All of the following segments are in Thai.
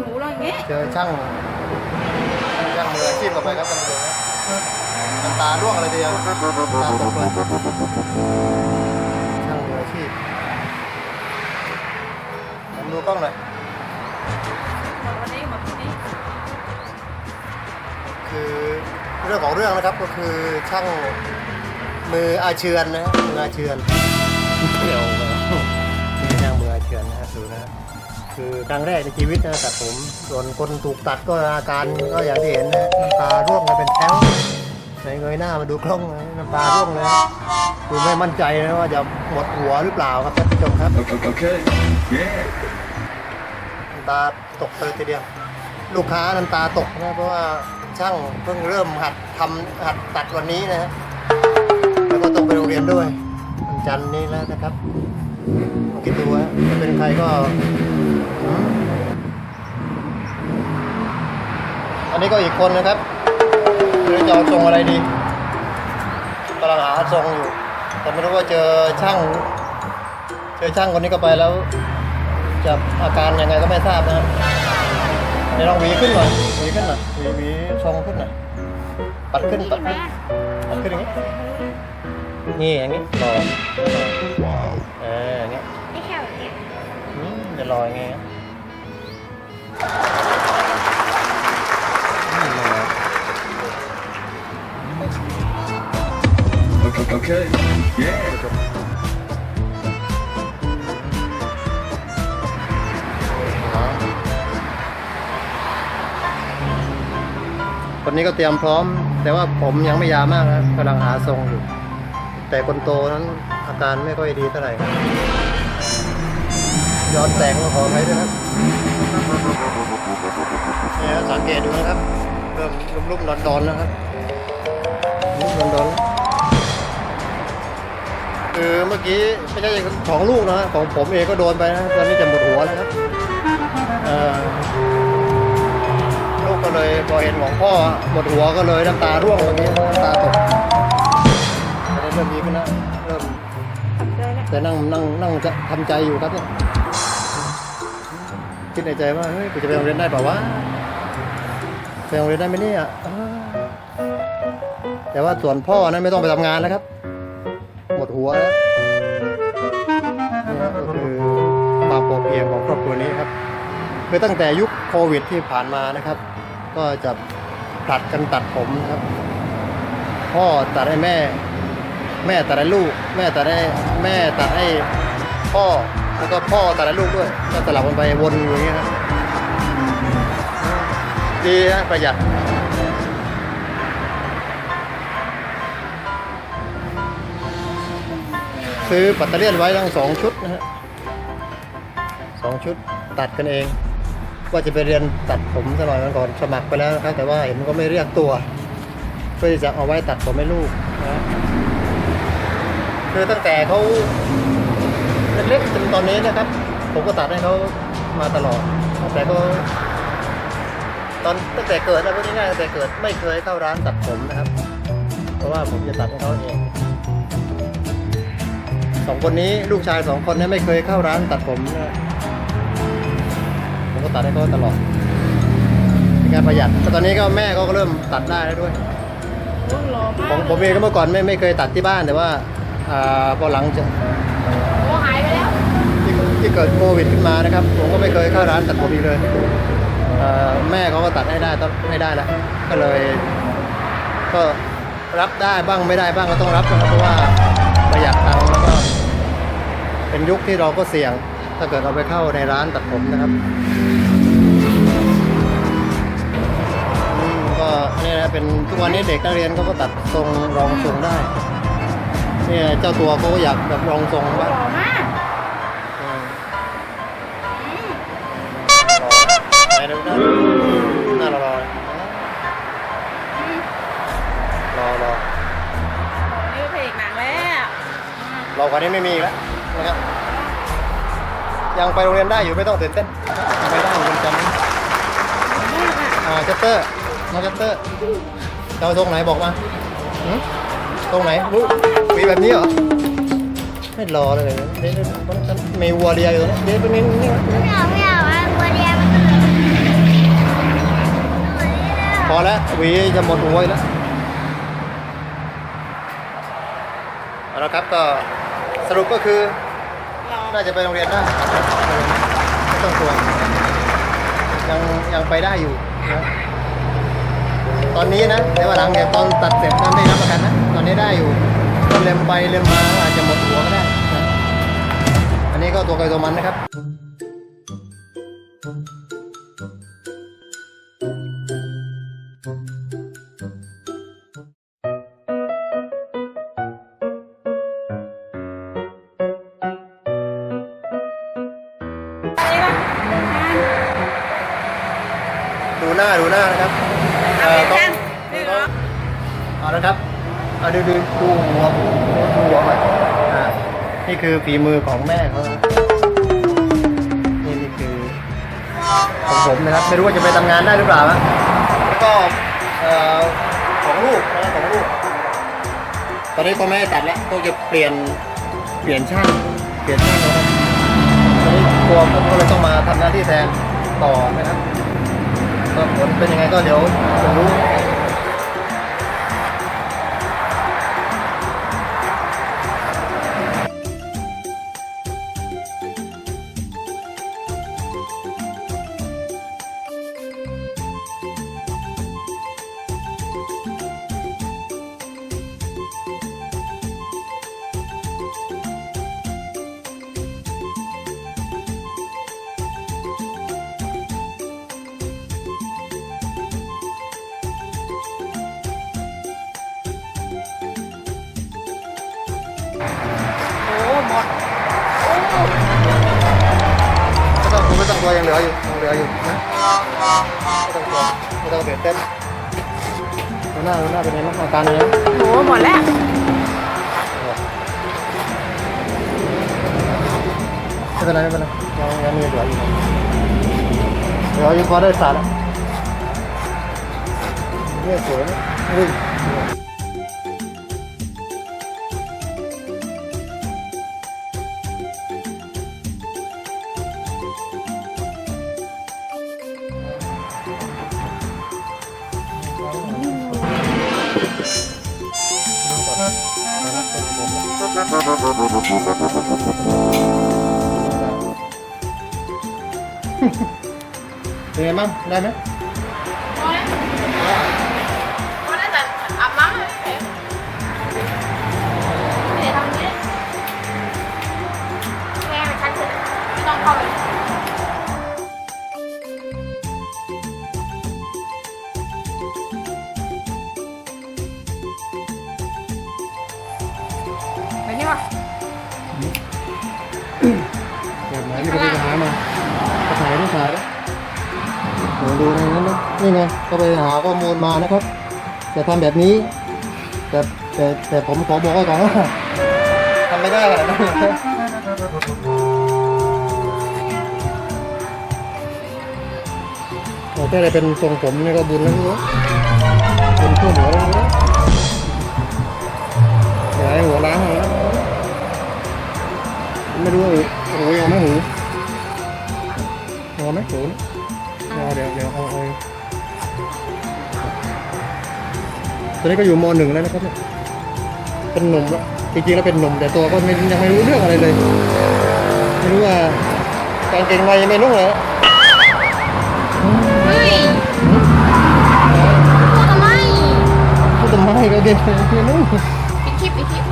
ดึงหูเราอย่างงี้เจอช่างช่างมืออาชีพกับไปครับกันเลยน้ำตาร่วงอะไรเดียวน้ำตาตกเลยช่างมืออาชีพผมดูกล้องหน่อยหมดวันนี้หมดวันนี้คือเรื่องของเรื่องนะครับก็คือช่างมืออาเชือนนะฮะมืออาเชือนเกี่ยว คือครั้งแรกในชีวิตนะตัดผม ส่วนคนถูกตัดก็อาการก็อย่างที่เห็นนะน้ำตาร่วงกันเป็นแถวในเงยหน้ามาดูกล้องนะน้ำตาร่วงเลยคือไม่มั่นใจนะว่าจะหมดหัวหรือเปล่าครับท่านผู้ชมครับ Okay. Yeah. น้ำตาตกเลยทีเดียว ลูกค้าน้ำตาตกนะเพราะว่าช่างเพิ่งเริ่มหัดทำหัดตัดวันนี้นะฮะแล้วก็ต้องไปโรงเรียนด้วยวันจันทร์นี้แล้วนะครับลองคิดดูว่าเป็นใครก็อืมอั นนี้ก็อีกคนนะครับไม่รู้จะเอาทรงอะไรดีกำลังหาทรงอยู่ แต่ไม่รู้ว่าเจอช่าง เจอช่างคนนี้ก็ไปแล้ว จะอาการยังไงก็ไม่ทราบนะครับเดี๋ยวลองหวีขึ้นหน่อยหวีขึ้นหน่อยหวีหวีทรงขึ้นหน่อยปัดขึ้นปัดขึ้นปัดขึ้นอย่างนี้นี่อย่างนี้รอเอออย่างนี้ไม่แค่แบบนี้อืมจะรอยังไงอ Okay. Yeah. คนนี้ก็เตรียมพร้อม แต่ว่าผมยังไม่ยาวมากนะกำลังหาทรงอยู่ แต่คนโตนั้นอาการไม่ค่อยดีเท่าไหร่ครับย้อนแสงก็ขอใช้ด้วยครับเนี่ยสังเกตดูนะครับเริ่มลุ่มๆดอนๆแล้วครับลุ่มๆดอนๆ คือเมื่อกี้ไม่ใช่ของลูกนะของผมเองก็โดนไปนะตอนนี้จะหมดหัวแล้วครับเอ่อลูกก็เลยพอเห็นของพ่อหมดหัวก็เลยน้ำตาร่วงวันนี้น้ำตาตกตอนนี้เริ่มดีขึ้นแล้วเริ่มทำใจแล้วแต่นั่งนั่งนั่งจะทำใจอยู่ครับเนี่ยคิดในใจว่าเฮ้ยกูจะไปโรงเรียนได้เปล่าวะไปโรงเรียนได้ไหมเนี่ยอ้าวแต่ว่าส่วนพ่อนั้นไม่ต้องไปทำงานแล้วครับ คือตั้งแต่ยุคโควิดที่ผ่านมานะครับ ก็จะตัดกันตัดผมครับพ่อตัดให้แม่ แม่ตัดให้ลูก แม่ตัดให้แม่ตัดให้พ่อแล้วก็พ่อตัดให้ลูกด้วย ก็สลับกันไปวนอยู่อย่างนี้ครับดีนะประหยัดซื้อปัตเตอร์เลียนไว้ทั้งสองชุดนะฮะสองชุดตัดกันเอง ว่าจะไปเรียนตัดผมสักหน่อยมันก่อนสมัครไปแล้วนะครับ แต่ว่าเห็นมันก็ไม่เรียกตัว เพื่อจะเอาไว้ตัดผมให้ลูกนะคือตั้งแต่เขาเล็กๆจนตอนนี้นะครับ ผมก็ตัดให้เขามาตลอดตั้งแต่เขาตอนตั้งแต่เกิดนะพูดง่ายๆตั้งแต่เกิดไม่เคยเข้าร้านตัดผมนะครับ เพราะว่าผมจะตัดให้เขาเองสองคนนี้ลูกชายสองคนนี้ไม่เคยเข้าร้านตัดผมนะ ผมก็ตัดให้เขาตลอดเป็นการประหยัดแต่ตอนนี้ก็แม่เขาก็เริ่มตัดได้แล้วด้วยโอ้หล่อมากผมผมเองก็เมื่อก่อนไม่ไม่เคยตัดที่บ้านแต่ว่าอ่าพอหลังจากโอ้หายไปแล้วที่ที่เกิดโควิดขึ้นมานะครับ ผมก็ไม่เคยเข้าร้านตัดผมอีกเลยเอ่อแม่เขาก็ตัดให้ได้ต้องให้ได้แล้วก็เลย ก็รับได้บ้างไม่ได้บ้างก็ต้องรับนะครับเพราะว่าประหยัดตังค์แล้วก็เป็นยุคที่เราก็เสี่ยง ถ้าเกิดเราไปเข้าในร้านตัดผมนะครับอืมก็เนี่ยนะเป็นทุกวันนี้เด็กนักเรียนเขาก็ตัดทรงรองทรงได้เนี่ยเจ้าตัวเขาก็อยากแบบรองทรงหบ้างล่อมากอืมอืมไปดูนะน่ารอรออืมรอรอนี่เพลงหนังแล้วอืมรอกว่านี้ไม่มีอีกแล้วนะครับ ยังไปโรงเรียนได้อยู่ไม่ต้องตื่นเต้นไม่ได้เหมือนกันมากอะอ่าเจสเตอร์น้องแคปเตอร์จะเอาตรงไหนบอกมาหืมตรงไหนรู้มีแบบนี้เหรอไม่รอเลยเดี๋ยวเดี๋ยวมันมีวัวเรียอยู่ตรงนี้เดี๋ยวเป็นนี่นี่ไม่เอาไม่เอาอะตัวเดียวมันก็เหลือพอแล้วหวีจะหมดหัวอีกแล้วเอาละครับก็สรุปก็คือรอ น่าจะไปโรงเรียนได้ไม่ต้องกลัวยังยังไปได้อยู่นะตอนนี้นะในวันหลังเนี่ยตอนตัดเสร็จนั้นได้รับประกันนะตอนนี้ได้อยู่ก็เล็มไปเล็มมาอาจจะหมดหัวก็ได้นะอันนี้ก็ตัวใครตัวมันนะครับ หน้าดูหน้านะครับเอาเอ่อเป็นต้องแท่งนี่เหรอเอาละครับเอาดูดูดูหัวดูหัวมันอ่านี่คือฝีมือของแม่เขานะนี่นี่คือของผมนะครับไม่รู้ว่าจะไปทำงานได้หรือเปล่านะแล้วก็เอ่อของลูกนะของลูก ตอนนี้ก็ไม่ได้ตัดแล้วก็จะเปลี่ยนเปลี่ยนช่างเปลี่ยนช่างแล้วครับตอนนี้ตัวผมก็เลยต้องมาทำหน้าที่แทนต่อนะครับ ก็ผลเป็นยังไงก็เดี๋ยวจะรู้ ต้องไม่ต้องกลัวยังเหลืออยู่ยังเหลืออยู่นะไม่ต้องกลัวไม่ต้องเบียดเต้นดูหน้าดูหน้าเป็นไงบ้างอาการเป็นไงบ้างโหหมดแล้วไม่เป็นไรไม่เป็นไรยังยังมีเหลืออยู่เหลืออยู่พอได้สารแล้วเนี่ยสวยนะอุ้ย เป็นไงบ้างได้ไหม ก็ถ่ายต้องถ่ายนะดูในนั้นนะนี่ไงก็ไปหาข้อมูลมานะครับ จะทำแบบนี้ แต่แต่แต่ผมขอบอกไว้ก่อนว่าทำไม่ได้ขนาดนั้นโอ้แค่ได้เป็นทรงผมนี่ก็บุญแล้วนะเป็นทั่วหัวแล้วอย่าให้หัวล้างหัวไม่รู้ว่า มหูนี่เอาเดี๋ยวเดี๋ยวเอาเอาตอนนี้ก็อยู่มหนึ่งแล้วนะครับเนี่ยเป็นหนุ่มแล้วจริงๆแล้วเป็นหนุ่มแต่ตัวก็ไม่ยังไม่รู้เรื่องอะไรเลยไม่รู้ว่ากางเกงในยังไม่นุ่งเลยเฮ้ยพูดทำไมพูดทำไมกางเกงในไม่นุ่งปิดคลิปปิดคลิป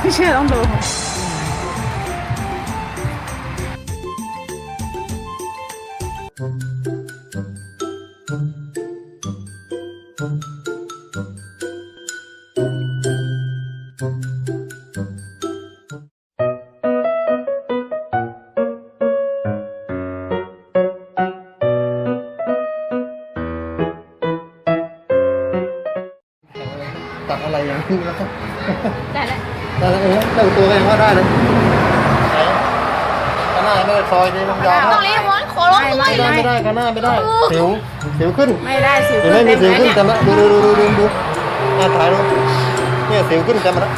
ไม่เชื่อต้องดู ตัดอะไรอย่างนี้แล้วได้แล้วได้แล้วเออได้ตัวก็ยังว่าได้เลยไหนก็น่าไม่ได้ซอยนี่มันยาวตรมากงนี้ม้วนโค้งร้องไม่ด้วยไม่ได้ไม่ได้ข้างหน้าไม่ได้สิวสิวขึ้นไม่ได้สิวเห็นไหมมีเต็มสิวเลยขึ้นเนี่ยเต็มละดูดูดูดูดูดูอ่าถ่ายดู เนี่ยสิวขึ้นเต็มแล้ว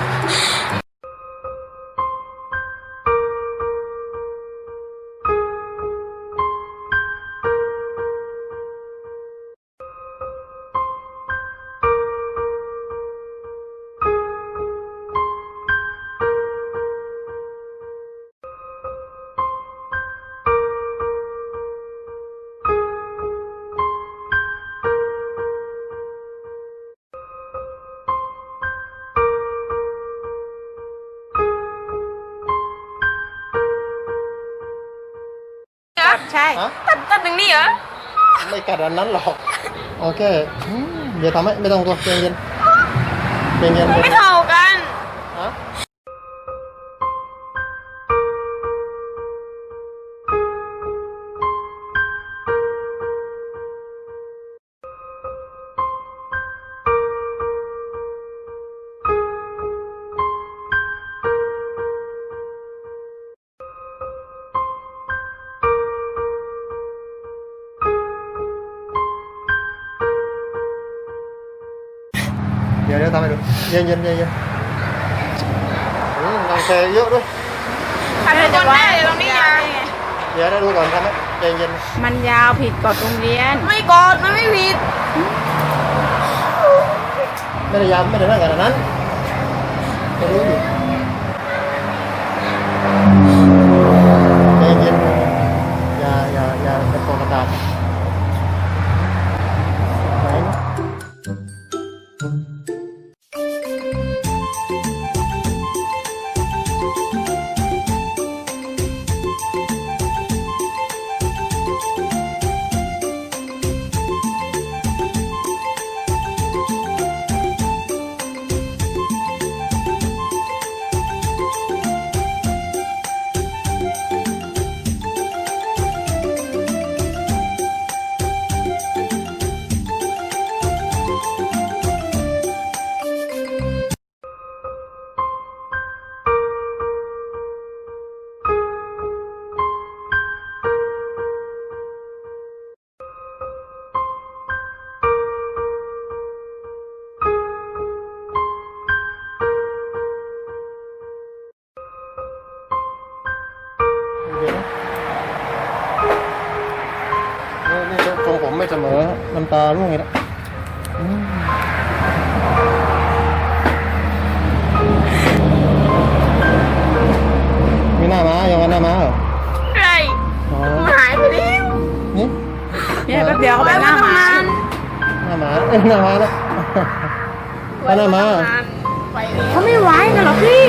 ฮะ ตัดตัดตรงนี้เหรอไม่กัดอันนั้นหรอก โอเคอืมเดี๋ยวทำให้ไม่ต้องกลัวใจเย็นใจเย็นใจไม่เย็นเท่า ทำให้ดูเย็นเย็นเย็นเย็นอืมรังแคเยอะด้วยตัดตรงแม่ตรงนี้นะเดี๋ยวได้ดูก่อนทำไหมใจเย็นมันยาวผิดกฎโรงเรียน ไม่กดมันไม่ผิด ไม่ได้ยาวไม่ได้นั่งขนาดนั้นจะรู้อยู่ น้าม้าแล้วไปหน้าม้าไปแล้วเขาไม่ไหวกันหรอพี่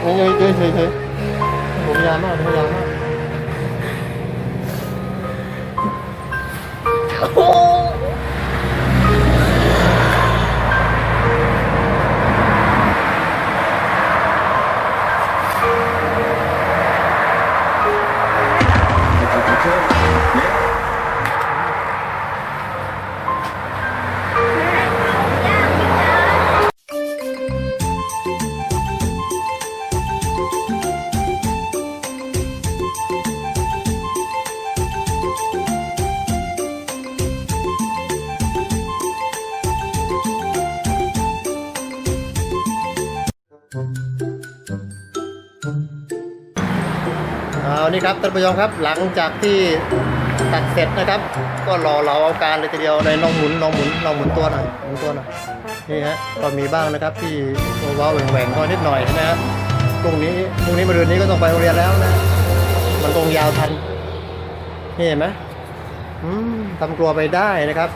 เฉยเฉยเฉยเฉยผมยาวมากผมยาวมาก เอานี่ครับท่านผู้ชมครับหลังจากที่ตัดเสร็จนะครับ ก็รอเราเอาการเลยทีเดียวในลองหมุนลองหมุนลองหมุนตัวหน่อยหมุนตัวหน่อยนี่ฮะก็มีบ้างนะครับที่ว้าวแหว่งๆก็นิดหน่อยนะฮะพรุ่งนี้พรุ่งนี้มะรืนนี้ก็ต้องไปโรงเรียนแล้วนะ มันคงยาวทันนี่เห็นไหมอืมทำกลัวไปได้นะครับ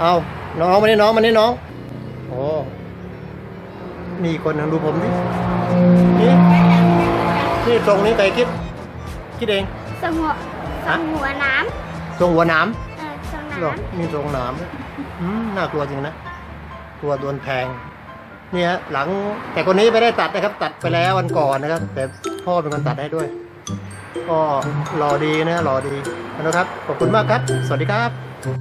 เอาน้องมานี่น้องมานี่น้องโอ้ มีคนหนึงดูผมดินี่นี่ตรงนี้ใครคิด คิดเองสมหัวสฮะมหัวน้ตรงหัวหน้ำเออสมำหรอน้ำมีตรงหน้ำด้วยอืมน่ากลัวจริงนะกลัวโดนแทงนี่ฮะหลังแต่คนนี้ไม่ได้ตัดนะครับ ตัดไปแล้ววันก่อนนะครับ แต่พ่อเป็นคนตัดให้ด้วย ก็รอดีนะรอดีนะครับขอบคุณมากครับ สวัสดีครับ